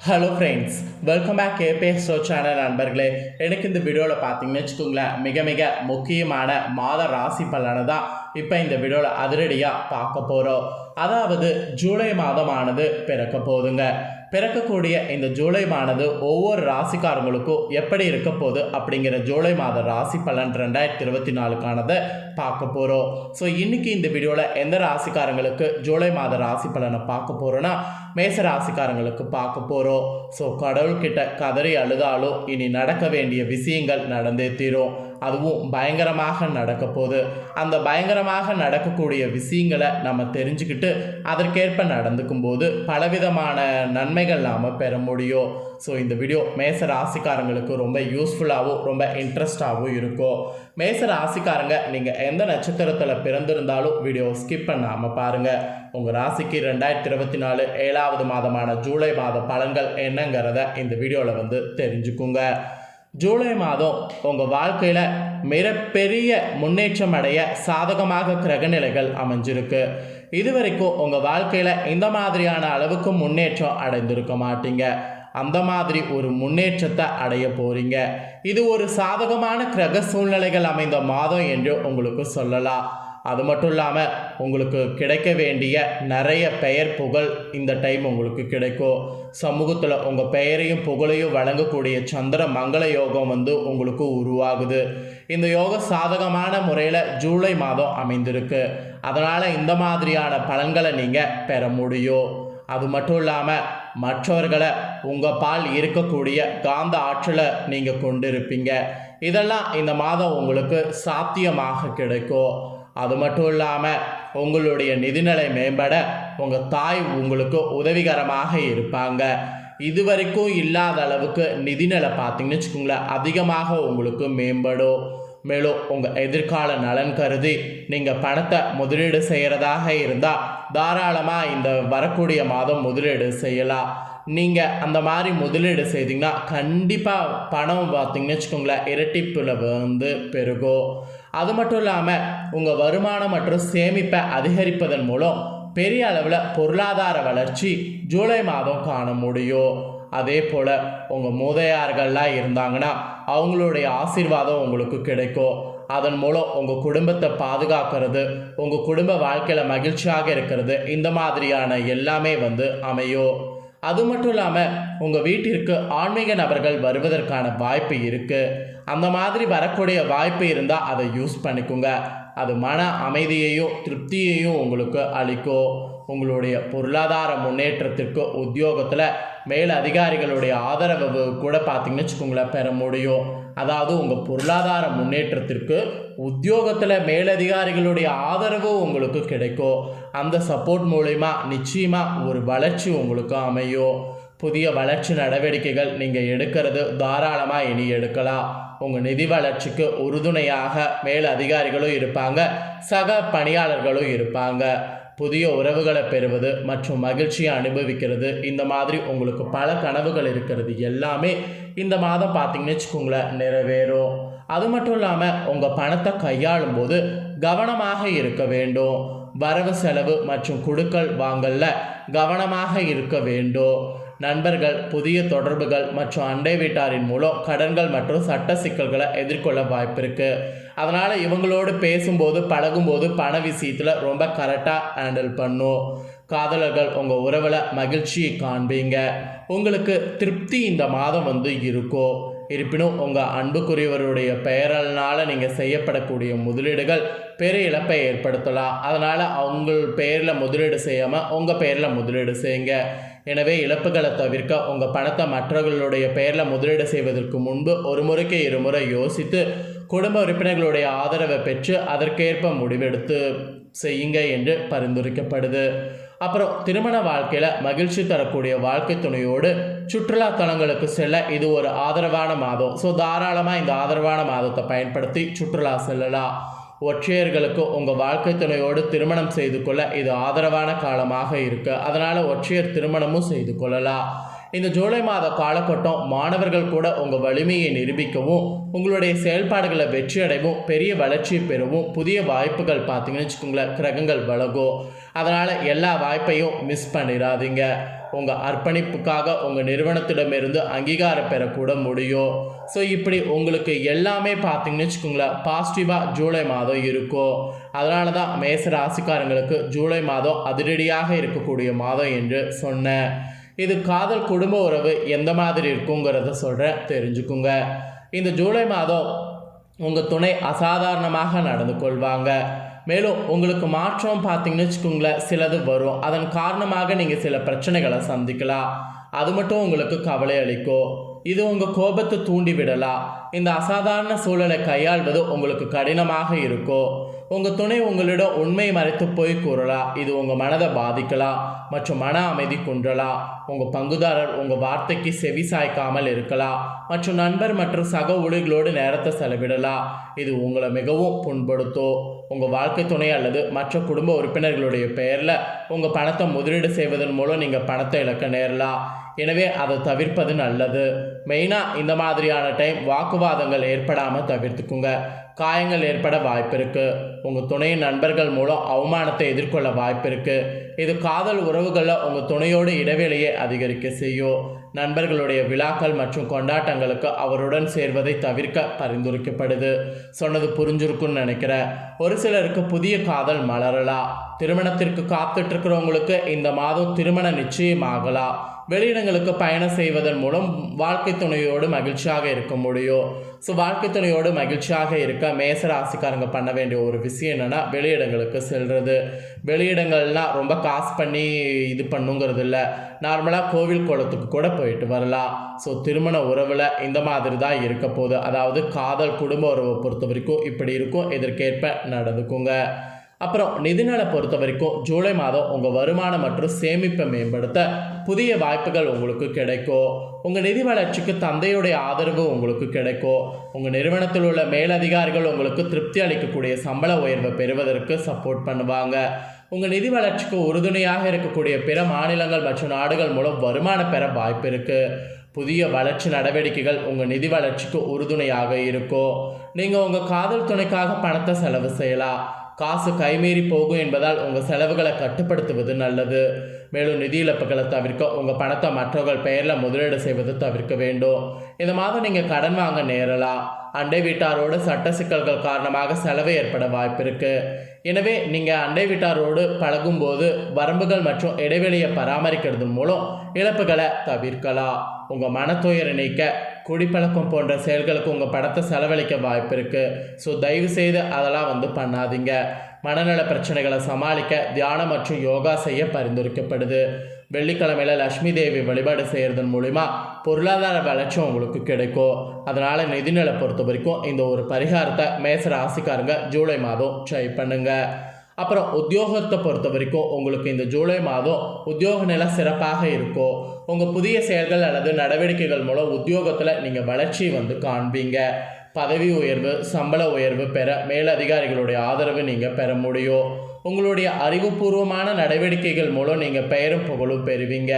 Hello friends welcome back KPS show channel நண்பர்களே. எனக்கு இந்த வீடியோவில் பார்த்தீங்கன்னு வச்சுக்கோங்களேன் மிக மிக முக்கியமான மாத ராசி பலனை தான் இப்போ இந்த வீடியோவில் அதிரடியாக பார்க்க போகிறோம் அதாவது ஜூலை மாதமானது பிறக்க போகுதுங்க. பிறக்கக்கூடிய இந்த ஜூலை மாதம் ஒவ்வொரு ராசிக்காரங்களுக்கும் எப்படி இருக்க போகுது அப்படிங்கிற ஜூலை மாத ராசி பலன் ரெண்டாயிரத்தி இருபத்தி நாலுக்கானதை பார்க்க போகிறோம் ஸோ இன்றைக்கி இந்த வீடியோவில் எந்த ராசிக்காரங்களுக்கு ஜூலை மாத ராசி பலனை பார்க்க போகிறோன்னா மேச ராசிக்காரங்களுக்கு பார்க்க போகிறோம் ஸோ கடவுள்கிட்ட கதறி அழுதாலும் இனி நடக்க வேண்டிய விஷயங்கள் நடந்தே தீரும். அதுவும் பயங்கரமாக நடக்க போகுது. அந்த பயங்கரமாக நடக்கக்கூடிய விஷயங்களை நம்ம தெரிஞ்சுக்கிட்டு அதற்கேற்ப நடந்துக்கும் போது பலவிதமான நன்மைகள் நாம் பெற முடியும். ஸோ இந்த வீடியோ மேச ராசிக்காரங்களுக்கு ரொம்ப யூஸ்ஃபுல்லாகவும் ரொம்ப இன்ட்ரெஸ்டாகவும் இருக்கும். மேச ராசிக்காரங்க நீங்கள் எந்த நட்சத்திரத்தில் பிறந்திருந்தாலும் வீடியோ ஸ்கிப் பண்ணாமல் பாருங்கள் உங்கள் ராசிக்கு ரெண்டாயிரத்தி இருபத்தி நாலு ஏழாவது மாதமான ஜூலை மாத பலன்கள் என்னங்கிறத இந்த வீடியோவில் வந்து தெரிஞ்சுக்குங்க. ஜூலை மாதம் உங்கள் வாழ்க்கையில் மிகப்பெரிய முன்னேற்றம் அடைய சாதகமாக கிரகநிலைகள் அமைஞ்சிருக்கு. இதுவரைக்கும் உங்கள் வாழ்க்கையில் இந்த மாதிரியான அளவுக்கு முன்னேற்றம் அடைந்திருக்க மாட்டீங்க. அந்த மாதிரி ஒரு முன்னேற்றத்தை அடைய போகிறீங்க இது ஒரு சாதகமான கிரக சூழ்நிலைகள் அமைந்த மாதம் என்று உங்களுக்கு சொல்லலாம். அது மட்டும் இல்லாமல் உங்களுக்கு கிடைக்க வேண்டிய நிறைய பெயர் புகழ் இந்த டைம் உங்களுக்கு கிடைக்கும். சமூகத்தில் உங்கள் பெயரையும் புகழையும் வழங்கக்கூடிய சந்திர மங்கள யோகம் வந்து உங்களுக்கு உருவாகுது. இந்த யோகம் சாதகமான முறையில் ஜூலை மாதம் அமைந்திருக்கு. அதனால் இந்த மாதிரியான பலன்களை நீங்கள் பெற முடியும். அது மட்டும் இல்லாமல் மற்றவர்களை உங்கள் பால் இருக்கக்கூடிய காந்த ஆற்றலை நீங்கள் கொண்டிருப்பீங்க. இதெல்லாம் இந்த மாதம் உங்களுக்கு சாத்தியமாக கிடைக்கும். அது மட்டும் இல்லாமல் உங்களுடைய நிதிநிலை மேம்பட உங்கள் தாய் உங்களுக்கு உதவிகரமாக இருப்பாங்க. இதுவரைக்கும் இல்லாத அளவுக்கு நிதிநிலை பார்த்தீங்கன்னு வச்சுக்கோங்களேன் அதிகமாக உங்களுக்கு மேம்படும். மேலும் உங்கள் எதிர்கால நலன் கருதி நீங்கள் பணத்தை முதலீடு செய்கிறதாக இருந்தால் தாராளமாக இந்த வரக்கூடிய மாதம் முதலீடு செய்யலாம். நீங்கள் அந்த மாதிரி முதலீடு செய்தீங்கன்னா கண்டிப்பாக பணம் பார்த்தீங்கன்னு வச்சுக்கோங்களேன் இரட்டிப்பில் வந்து பெருகும் அது மட்டும் இல்லாமல் உங்கள் வருமானம் மற்றும் சேமிப்பை அதிகரிப்பதன் மூலம் பெரிய அளவில் பொருளாதார வளர்ச்சி ஜூலை மாதம் காண முடியும் அதே போல் உங்கள் மூதையார்கள்லாம் இருந்தாங்கன்னா அவங்களுடைய ஆசீர்வாதம் உங்களுக்கு கிடைக்கும் அதன் மூலம் உங்கள் குடும்பத்தை பாதுகாக்கிறது உங்கள் குடும்ப வாழ்க்கையில் மகிழ்ச்சியாக இருக்கிறது இந்த மாதிரியான எல்லாமே வந்து அமையும் அது மட்டும் இல்லாமல் உங்கள் வீட்டிற்கு ஆன்மீக நபர்கள் வருவதற்கான வாய்ப்பு இருக்குது அந்த மாதிரி வரக்கூடிய வாய்ப்பு இருந்தால் அதை யூஸ் பண்ணிக்கோங்க. அது மன அமைதியையும் திருப்தியையும் உங்களுக்கு அளிக்கும். உங்களுடைய பொருளாதார முன்னேற்றத்திற்கு உத்தியோகத்தில் மேல் அதிகாரிகளுடைய ஆதரவு கூட பார்த்தீங்கன்னு வச்சுக்கோங்களேன் பெற முடியும். அதாவது உங்கள் பொருளாதார முன்னேற்றத்திற்கு உத்தியோகத்தில் மேலதிகாரிகளுடைய ஆதரவு உங்களுக்கு கிடைக்கும். அந்த சப்போர்ட் மூலிமா நிச்சயமாக ஒரு வளர்ச்சி உங்களுக்கு அமையும். புதிய வளர்ச்சி நடவடிக்கைகள் நீங்கள் எடுக்கிறது தாராளமாக இனி எடுக்கலாம். உங்கள் நிதி வளர்ச்சிக்கு உறுதுணையாக மேல் அதிகாரிகளும் இருப்பாங்க சக பணியாளர்களும் இருப்பாங்க. புதிய உறவுகளை பெறுவது மற்றும் மகிழ்ச்சியை அனுபவிக்கிறது. இந்த மாதிரி உங்களுக்கு பல கனவுகள் இருக்கிறது. எல்லாமே இந்த மாதம் பார்த்தீங்கன்னு வச்சுக்கோங்களேன் நிறைவேறும். அது மட்டும் இல்லாமல் உங்கள் பணத்தை கையாளும் போது கவனமாக இருக்க வேண்டும். வரவு செலவு மற்றும் குடுக்கல் வாங்கல்ல கவனமாக இருக்க வேண்டும். நண்பர்கள் புதிய தொடர்புகள் மற்றும் அண்டை வீட்டாரின் மூலம் கடன்கள் மற்றும் சட்ட சிக்கல்களை எதிர்கொள்ள வாய்ப்பு இருக்குது அதனால் இவங்களோடு பேசும்போது பழகும்போது பண விஷயத்தில் ரொம்ப கரெக்டாக ஹேண்டில் பண்ணும் காதலர்கள் உங்கள் உறவில் மகிழ்ச்சியை காண்பீங்க. உங்களுக்கு திருப்தி இந்த மாதம் வந்து இருக்கும் இருப்பினும் உங்கள் அன்புக்குரியவருடைய பெயரல்னால நீங்கள் செய்யப்படக்கூடிய முதலீடுகள் பெரிய இழப்பை ஏற்படுத்தலாம். அதனால் அவங்க பெயரில் முதலீடு செய்யாமல் உங்கள் பெயரில் முதலீடு செய்யுங்க. எனவே இழப்புகளை தவிர்க்க உங்கள் பணத்தை மற்றவர்களுடைய பெயரில் முதலீடு செய்வதற்கு முன்பு ஒரு முறைக்கு இருமுறை யோசித்து குடும்ப உறுப்பினர்களுடைய ஆதரவை பெற்று அதற்கேற்ப முடிவெடுத்து செய்யுங்க என்று பரிந்துரைக்கப்படுது. அப்புறம் திருமண வாழ்க்கையில் மகிழ்ச்சி தரக்கூடிய வாழ்க்கை துணையோடு சுற்றுலா தலங்களுக்கு செல்ல இது ஒரு ஆதரவான மாதம். ஸோ தாராளமாக இந்த ஆதரவான மாதத்தை பயன்படுத்தி சுற்றுலா செல்லலாம். ஒற்றையர்களுக்கு உங்கள் வாழ்க்கை துணையோடு திருமணம் செய்து கொள்ள இது ஆதரவான காலமாக இருக்குது அதனால் ஒற்றையர் திருமணமும் செய்து கொள்ளலாம். இந்த ஜூலை மாத காலகட்டம் மாணவர்கள் கூட உங்கள் வலிமையை நிரூபிக்கவும் உங்களுடைய செயல்பாடுகளை வெற்றியடையவும் பெரிய வளர்ச்சி பெறவும் புதிய வாய்ப்புகள் பார்த்தீங்கன்னு வச்சுக்கோங்களேன் கிரகங்கள் வழங்கும் அதனால் எல்லா வாய்ப்பையும் மிஸ் பண்ணிடாதீங்க. உங்கள் அர்ப்பணிப்புக்காக உங்கள் நிறுவனத்திடமிருந்து அங்கீகாரம் பெறக்கூட முடியும். ஸோ இப்படி உங்களுக்கு எல்லாமே பார்த்தீங்கன்னு வச்சுக்கோங்களேன் பாசிட்டிவாக ஜூலை மாதம் இருக்கும். அதனால தான் மேச ராசிக்காரங்களுக்கு ஜூலை மாதம் அதிரடியாக இருக்கக்கூடிய மாதம் என்று சொன்னேன். இது காதல் குடும்ப உறவு எந்த மாதிரி இருக்குங்கிறத சொல்கிறேன் தெரிஞ்சுக்குங்க. இந்த ஜூலை மாதம் உங்கள் துணை அசாதாரணமாக நடந்து கொள்வாங்க. மேலும் உங்களுக்கு மாற்றம் பார்த்தீங்கன்னு வச்சுக்கோங்களேன் சிலது வரும். அதன் காரணமாக நீங்கள் சில பிரச்சனைகளை சந்திக்கலாம். அது மட்டும் உங்களுக்கு கவலை அளிக்கும். இது உங்கள் கோபத்தை தூண்டி விடலாம் இந்த அசாதாரண சூழலை கையாள்வது உங்களுக்கு கடினமாக இருக்கும். உங்கள் துணை உங்களிடம் உண்மை மறைத்து போய் கூறலாம் இது உங்கள் மனதை பாதிக்கலாம் மற்றும் மன அமைதி குன்றலாம் உங்கள் பங்குதாரர் உங்கள் வார்த்தைக்கு செவி சாய்க்காமல் இருக்கலாம் மற்றும் நண்பர் மற்றும் சக ஊழிகளோடு நேரத்தை செலவிடலாம் இது உங்களை மிகவும் புண்படுத்தும் உங்கள் வாழ்க்கை துணை அல்லது மற்ற குடும்ப உறுப்பினர்களுடைய பெயரில் உங்கள் பணத்தை முதலீடு செய்வதன் மூலம் நீங்கள் பணத்தை இழக்க நேரலாம் எனவே அதை தவிர்ப்பது நல்லது. மெயினாக இந்த மாதிரியான டைம் வாக்குவாதங்கள் ஏற்படாமல் தவிர்த்துக்குங்க. காயங்கள் ஏற்பட வாய்ப்பு இருக்குது உங்கள் துணையின் நண்பர்கள் மூலம் அவமானத்தை எதிர்கொள்ள வாய்ப்பு இருக்குது இது காதல் உறவுகளில் உங்கள் துணையோடு இடைவெளியை அதிகரிக்க செய்யும். நண்பர்களுடைய விழாக்கள் மற்றும் கொண்டாட்டங்களுக்கு அவருடன் சேர்வதை தவிர்க்க பரிந்துரைக்கப்படுது. சொன்னது புரிஞ்சிருக்குன்னு நினைக்கிறேன். ஒரு சிலருக்கு புதிய காதல் மலரலாம். திருமணத்திற்கு காத்துட்ருக்கிறவங்களுக்கு இந்த மாதம் திருமணம் நிச்சயமாகலாம். வெளியிடங்களுக்கு பயணம் செய்வதன் மூலம் வாழ்க்கை துணையோடு மகிழ்ச்சியாக இருக்க முடியும். ஸோ வாழ்க்கை துணையோடு மகிழ்ச்சியாக இருக்க மேச ராசிக்காரங்க பண்ண வேண்டிய ஒரு விஷயம் என்னென்னா வெளியிடங்களுக்கு செல்வது வெளியிடங்கள்லாம் ரொம்ப காசு பண்ணி இது பண்ணுங்கிறது இல்லை. நார்மலாக கோவில் குளத்துக்கு கூட போயிட்டு வரலாம். ஸோ திருமண உறவில் இந்த மாதிரி தான் இருக்க போகுது. அதாவது காதல் குடும்ப உறவை பொறுத்த வரைக்கும் இப்படி இருக்கும். இதற்கேற்ப நடந்துக்குங்க. அப்புறம் நிதிநலை பொறுத்த வரைக்கும் ஜூலை மாதம் உங்கள் வருமானம் மற்றும் சேமிப்பை மேம்படுத்த புதிய வாய்ப்புகள் உங்களுக்கு கிடைக்கும். உங்கள் நிதி வளர்ச்சிக்கு தந்தையுடைய ஆதரவு உங்களுக்கு கிடைக்கும். உங்கள் நிறுவனத்தில் உள்ள மேலதிகாரிகள் உங்களுக்கு திருப்தி அளிக்கக்கூடிய சம்பள உயர்வை பெறுவதற்கு சப்போர்ட் பண்ணுவாங்க. உங்கள் நிதி வளர்ச்சிக்கு உறுதுணையாக இருக்கக்கூடிய பிற மாநிலங்கள் மற்றும் நாடுகள் மூலம் வருமானம் பெற வாய்ப்பு இருக்குது புதிய வளர்ச்சி நடவடிக்கைகள் உங்கள் நிதி வளர்ச்சிக்கு உறுதுணையாக இருக்கும். நீங்கள் உங்கள் காதல் துணைக்காக பணத்தை செலவு செய்யலாம். காசு கைமீறி போகும் என்பதால் உங்கள் செலவுகளை கட்டுப்படுத்துவது நல்லது. மேலும் நிதி இழப்புகளை தவிர்க்க உங்கள் பணத்தை மற்றவர்கள் பெயரில் முதலீடு செய்வது தவிர்க்க வேண்டும். இந்த மாதம் நீங்கள் கடன் வாங்க நேரலாம். அண்டை வீட்டாரோடு சட்ட சிக்கல்கள் காரணமாக செலவு ஏற்பட வாய்ப்பு இருக்குது எனவே நீங்கள் அண்டை வீட்டாரோடு பழகும்போது வரம்புகள் மற்றும் இடைவெளியை பராமரிக்கிறது மூலம் இழப்புகளை தவிர்க்கலாம். உங்கள் மனத்துயரை நீக்க குடிப்பழக்கம் போன்ற செயல்களுக்கு உங்கள் பணத்தை செலவழிக்க வாய்ப்பு இருக்குது ஸோ தயவு செய்து அதெல்லாம் வந்து பண்ணாதீங்க. மனநல பிரச்சனைகளை சமாளிக்க தியானம் மற்றும் யோகா செய்ய பரிந்துரைக்கப்படுது. வெள்ளிக்கிழமையில் லக்ஷ்மி தேவி வழிபாடு செய்கிறதன் மூலிமா பொருளாதார வளர்ச்சி உங்களுக்கு கிடைக்கும். அதனால் நிதிநிலை பொறுத்த வரைக்கும் இந்த ஒரு பரிகாரத்தை மேச ராசிக்காரங்க ஜூலை மாதம் ட்ரை பண்ணுங்கள் அப்புறம் உத்தியோகத்தை பொறுத்த வரைக்கும் உங்களுக்கு இந்த ஜூலை மாதம் உத்தியோக நிலை சிறப்பாக இருக்கும். உங்கள் புதிய செயல்கள் அல்லது நடவடிக்கைகள் மூலம் உத்தியோகத்தில் நீங்கள் வளர்ச்சி வந்து காண்பீங்க. பதவி உயர்வு சம்பள உயர்வு பெற மேலதிகாரிகளுடைய ஆதரவு நீங்கள் பெற முடியும். உங்களுடைய அறிவுபூர்வமான நடவடிக்கைகள் மூலம் நீங்கள் பெயரும் புகழும் பெறுவீங்க.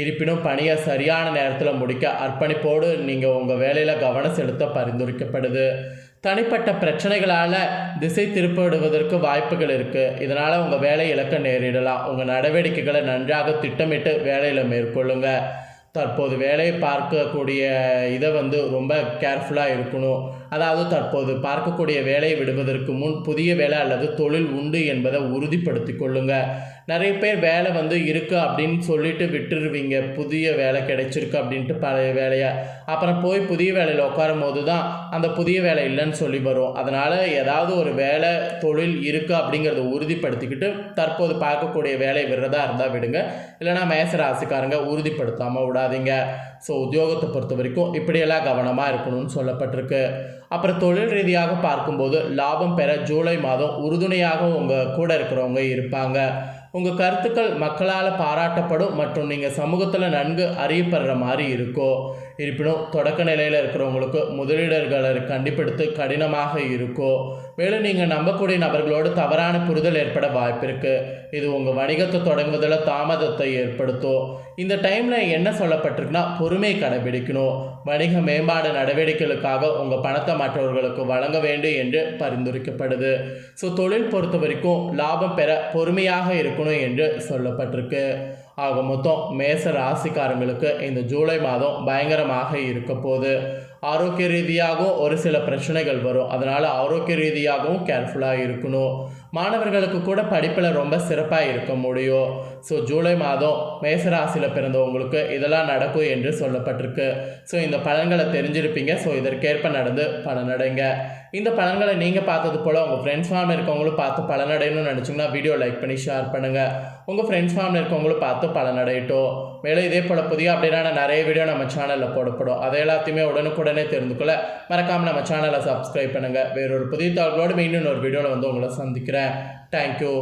இருப்பினும் பணியை சரியான நேரத்தில் முடிக்க அர்ப்பணிப்போடு நீங்கள் உங்கள் வேலையில் கவனம் செலுத்த பரிந்துரைக்கப்படுது. தனிப்பட்ட பிரச்சனைகளால் திசை திருப்பிவிடுவதற்கு வாய்ப்புகள் இருக்குது இதனால் உங்கள் வேலை இழக்க நேரிடலாம். உங்கள் நடவடிக்கைகளை நன்றாக திட்டமிட்டு வேலையில் மேற்கொள்ளுங்கள் தற்போது வேலையை பார்க்கக்கூடிய இதை வந்து ரொம்ப கேர்ஃபுல்லாக இருக்கணும். அதாவது தற்போது பார்க்கக்கூடிய வேலையை விடுவதற்கு முன் புதிய வேலை அல்லது தொழில் உண்டு என்பதை உறுதிப்படுத்தி கொள்ளுங்கள் நிறைய பேர் வேலை வந்து இருக்குது அப்படின்னு சொல்லிட்டு விட்டுருவீங்க. புதிய வேலை கிடைச்சிருக்கு அப்படின்ட்டு பழைய வேலையை? அப்புறம் போய் புதிய வேலையில் உட்காரும் போது தான் அந்த புதிய வேலை இல்லைன்னு சொல்லி வரும். அதனால் ஏதாவது ஒரு வேலை தொழில் இருக்குது அப்படிங்கிறத உறுதிப்படுத்திக்கிட்டு தற்போது பார்க்கக்கூடிய வேலையை விடுறதா இருந்தால் விடுங்க. இல்லைனா மேச ராசிக்காரங்க உறுதிப்படுத்தாமல் விடாதீங்க. ஸோ உத்தியோகத்தை பொறுத்த வரைக்கும் இப்படியெல்லாம் கவனமாக இருக்கணும்னு சொல்லப்பட்டிருக்கு. அப்புறம் தொழில் ரீதியாக பார்க்கும்போது லாபம் பெற ஜூலை மாதம் உறுதுணையாக உங்கள் கூட இருக்கிறவங்க இருப்பாங்க. உங்கள் கருத்துக்கள் மக்களால் பாராட்டப்படும் மற்றும் நீங்கள் சமூகத்தில் நன்கு அறியப்படுற மாதிரி இருக்கும் இருப்பினும் தொடக்க நிலையில் இருக்கிறவங்களுக்கு முதலீடர்களை கண்டுபிடித்து கடினமாக இருக்கும் மேலும் நீங்கள் நம்பக்கூடிய நபர்களோடு தவறான புரிதல் ஏற்பட வாய்ப்பிருக்கு இது உங்கள் வணிகத்தை தொடங்குவதில் தாமதத்தை ஏற்படுத்தும். இந்த டைமில் என்ன சொல்லப்பட்டிருக்குன்னா பொறுமை கடைபிடிக்கணும். வணிக மேம்பாடு நடவடிக்கைகளுக்காக உங்கள் பணத்தை மற்றவர்களுக்கு வழங்க வேண்டும் என்று பரிந்துரைக்கப்படுது. ஸோ தொழில் பொறுத்த வரைக்கும் லாபம் பெற பொறுமையாக இருக்கணும் என்று சொல்லப்பட்டிருக்கு. ஆக மொத்தம் மேச ராசிக்காரங்களுக்கு இந்த ஜூலை மாதம் பயங்கரமாக இருக்க போகுது. ஆரோக்கிய ரீதியாகவும் ஒரு சில பிரச்சனைகள் வரும். அதனால் ஆரோக்கிய ரீதியாகவும் கேர்ஃபுல்லாக இருக்கணும். மாணவர்களுக்கு கூட படிப்பில் ரொம்ப சிறப்பாக இருக்க முடியும். ஸோ ஜூலை மாதம் மேசராசியில் பிறந்தவங்களுக்கு இதெல்லாம் நடக்கும் என்று சொல்லப்பட்டிருக்கு. ஸோ இந்த பலன்களை தெரிஞ்சிருப்பீங்க. ஸோ இதற்கேற்ப நடந்து பலனடைங்க இந்த பலன்களை நீங்கள் பார்த்தது போல் உங்கள் ஃப்ரெண்ட்ஸ் ஃபார்மில் இருக்கவங்களும் பார்த்து பலனடையணும்னு நினச்சிங்கன்னா வீடியோ லைக் பண்ணி ஷேர் பண்ணுங்கள் உங்கள் ஃப்ரெண்ட்ஸ் ஃபார்மில் இருக்கவங்களும் பார்த்து பலனடையட்டும் மேலும் இதே போல் புதிய அப்படின்னா நிறைய வீடியோ நம்ம சேனலில் போடப்படும். அதை எல்லாத்தையுமே உடனுக்குடன் தெரிந்து கொள்ள மறக்காமல் நம்ம சேனலை சப்ஸ்கிரைப் பண்ணுங்கள் வேறொரு புதிய தகவலோடு இன்னொரு ஒரு வீடியோவில் வந்து உங்களை சந்திக்கிறேன். தேங்க்யூ